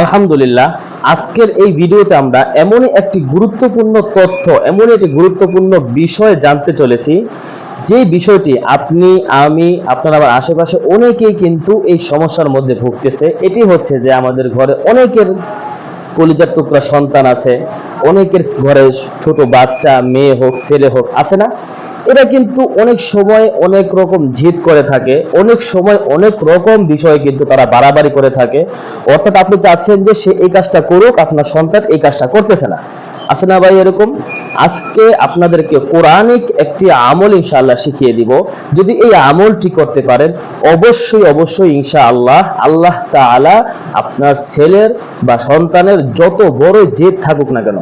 আলহামদুলিল্লাহ, আজকের এই ভিডিওতে আমরা এমনই একটি গুরুত্বপূর্ণ তথ্য, এমনই একটি গুরুত্বপূর্ণ বিষয় জানতে চলেছি। যে বিষয়টি আপনি, আমি, আপনার আমার আশেপাশে অনেকেই কিন্তু এই সমস্যার মধ্যে ভুগতেছে, এটি হচ্ছে যে আমাদের ঘরে অনেকের কলিজার টুকরা সন্তান আছে, অনেকের ঘরে ছোট বাচ্চা, মেয়ে হোক, ছেলে হোক, আছে না? এরা কিন্তু অনেক সময় অনেক রকম জিদ করে থাকে, অনেক সময় অনেক রকম বিষয়ে কিন্তু তারা বাড়াবাড়ি করে থাকে। অর্থাৎ আপনি চাচ্ছেন যে সে এই কাজটা করুক, আপনার সন্তান এই কাজটা করতেছে না। আছে না ভাই এরকম? আজকে আপনাদেরকে কোরআনিক একটি আমল ইনশাআল্লাহ শিখিয়ে দিব। যদি এই আমলটি করতে পারেন, অবশ্যই অবশ্যই ইনশাআল্লাহ আল্লাহ তাআলা আপনার ছেলের বা সন্তানের যত বড় জেদ থাকুক না কেন,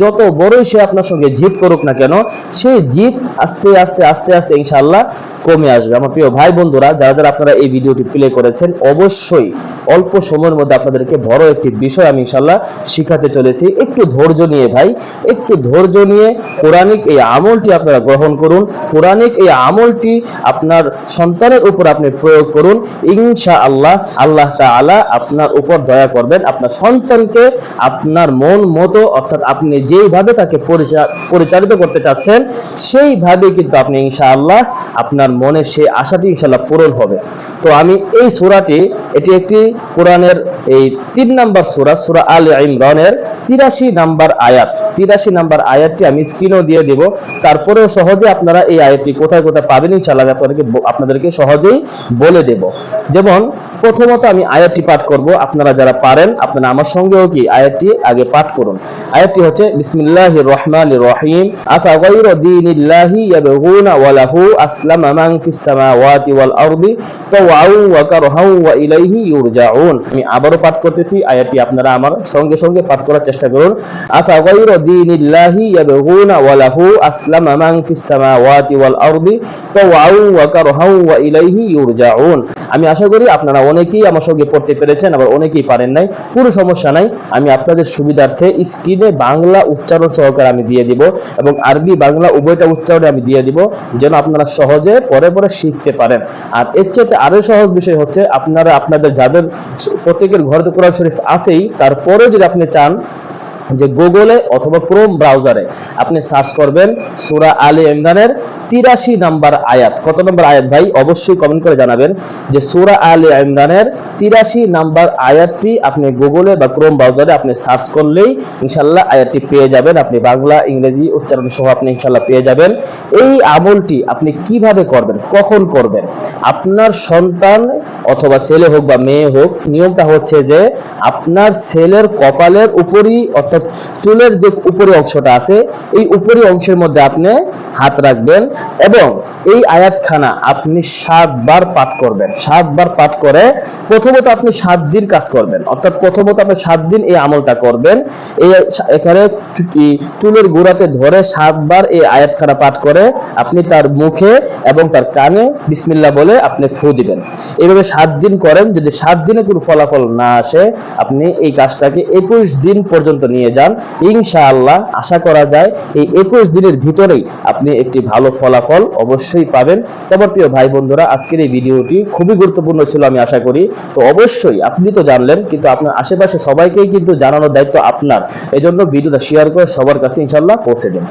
যত বড়ই সে আপনার সঙ্গে জিদ করুক না কেন, সেই জিদ আস্তে আস্তে আস্তে আস্তে ইনশাআল্লাহ কমে আসবে। আমার প্রিয় ভাই বন্ধুরা যারা যারা আপনারা এই ভিডিওটি প্লে করেছেন, অবশ্যই অল্প সময়ের মধ্যে আপনাদেরকে বড় একটি বিষয় আমি ইনশাল্লাহ শিখাতে চলেছি। একটু ধৈর্য নিয়ে ভাই, একটু ধৈর্য নিয়ে কোরআনিক এই আমলটি আপনারা গ্রহণ করুন। কোরআনিক এই আমলটি আপনার সন্তানের উপর আপনি প্রয়োগ করুন। ইনশা আল্লাহ আল্লাহ তাআলা আপনার উপর দয়া করবেন। আপনার সন্তানকে আপনার মন মতো, অর্থাৎ আপনি যেইভাবে তাকে পরিচা- পরিচালিত করতে চাচ্ছেন, সেইভাবে কিন্তু আপনি ইনশা আল্লাহ আপনার মনে সেই আশাটি ইনশাআল্লাহ পূরণ হবে। তো আমি এই সূরাটি, এটি একটি কোরআনের এই তিন নম্বর সূরা সূরা আল ইমরানের তিরাশি নাম্বার আয়াত, তিরাশি নাম্বার আয়াতটি আমি স্ক্রিনও দিয়ে দেব। তারপরেও সহজে আপনারা এই আয়াতটি কোথায় কোথায় পাবেন ইনশাল্লাহ আপনাদেরকে আপনাদেরকে সহজেই বলে দেব। যেমন প্রথমত আমি আয়াতটি পাঠ করব। আপনারা যারা পারেন, আপনারা আমার সঙ্গেও কি আয়াতটি আগে পাঠ করুন। আয়াতটি হচ্ছে, বিসমিল্লাহির রহমানির রহিম। আফা গায়রা দীনিল্লাহি ইয়াবগুনা ওয়া লাহু আসলামা মান ফিস সামাওয়াতি ওয়াল আরদি তাওআউ ওয়া কারহাউ ওয়া ইলাইহি ইউরজাউন। আমি আবারও পাঠ করতেছি, আয়াতটি আপনারা আমার সঙ্গে সঙ্গে পাঠ করার চেষ্টা করুন। আফা গায়রা দীনিল্লাহি ইয়াবগুনা ওয়া লাহু আসলামা মান ফিস সামাওয়াতি ওয়াল আরদি তাওআউ ওয়া কারহাউ ওয়া ইলাইহি ইউরজাউন। আমি আশা করি আপনারা অনেকেই আমার সঙ্গে পড়তে পেরেছেন, আবার অনেকেই পারেন নাই। পুরো সমস্যা নাই। আমি আপনাদের সুবিধার্থে স্ক্রিনে বাংলা উচ্চারণ সহকারে আমি দিয়ে দিব এবং আরবি, বাংলা উভয়টা উচ্চারণে আমি দিয়ে দিব যেন আপনারা সহজে পরে পরে শিখতে পারেন। আর এর চাইতে আরও সহজ বিষয় হচ্ছে, আপনারা আপনাদের যাদের প্রত্যেকের ঘরে তো কোরআন শরীফ আছেই তারপরে যদি আপনি চান যে গুগলে অথবা ক্রোম ব্রাউজারে আপনি সার্চ করবেন সূরা আলী ইমরানের তিরাশি নাম্বার আয়াত। কত নম্বর আয়াত ভাই? অবশ্যই কমেন্ট করে জানাবেন যে সূরা আলী ইমরানের তিরাশি নাম্বার আয়াতটি আপনি গুগলে বা ক্রোম ব্রাউজারে আপনি সার্চ করলেই ইনশাল্লাহ আয়াতটি পেয়ে যাবেন। আপনি বাংলা, ইংরেজি উচ্চারণ সহ আপনি ইনশাল্লাহ পেয়ে যাবেন। এই আমলটি আপনি কীভাবে করবেন? কখন করবেন? আপনার সন্তান অথবা ছেলে হোক বা মেয়ে হোক, নিয়মটা হচ্ছে যে আপনার ছেলের কপালের উপরই অর্থাৎ চুলের যে উপরি অংশটা আছে, এই উপরি অংশের মধ্যে আপনি হাত রাখবেন এবং এই আয়াতখানা আপনি সাতবার পাঠ করবেন। সাতবার পাঠ করে প্রথমত আপনি সাত দিন কাজ করবেন। অর্থাৎ প্রথমত আপনি সাত দিন এই আমলটা করবেন। এই এখানে চুলের গোড়াতে ধরে সাতবার এই আয়াতখানা পাঠ করে আপনি তার মুখে এবং তার কানে বিসমিল্লাহ বলে আপনি ফু দিবেন। এইভাবে সাত দিন করেন, যদি সাত দিনে কোনো ফলাফল না আসে, আপনি এই কাজটাকে একুশ দিন পর্যন্ত নিয়ে যান। ইনশাআল্লাহ, আশা করা যায় এই একুশ দিনের ভিতরেই আপনি একটি ভালো ফলাফল অবশ্যই পাবেন। তবে প্রিয় ভাই বন্ধুরা, আজকের এই ভিডিওটি খুবই গুরুত্বপূর্ণ ছিল আমি আশা করি। তো অবশ্যই, আপনি তো জানলেন, কিন্তু আপনার আশেপাশে সবাইকেই কিন্তু জানানোর দায়িত্ব আপনার। এজন্য ভিডিওটা শেয়ার করে সবার কাছে ইনশাল্লাহ পৌঁছে দিন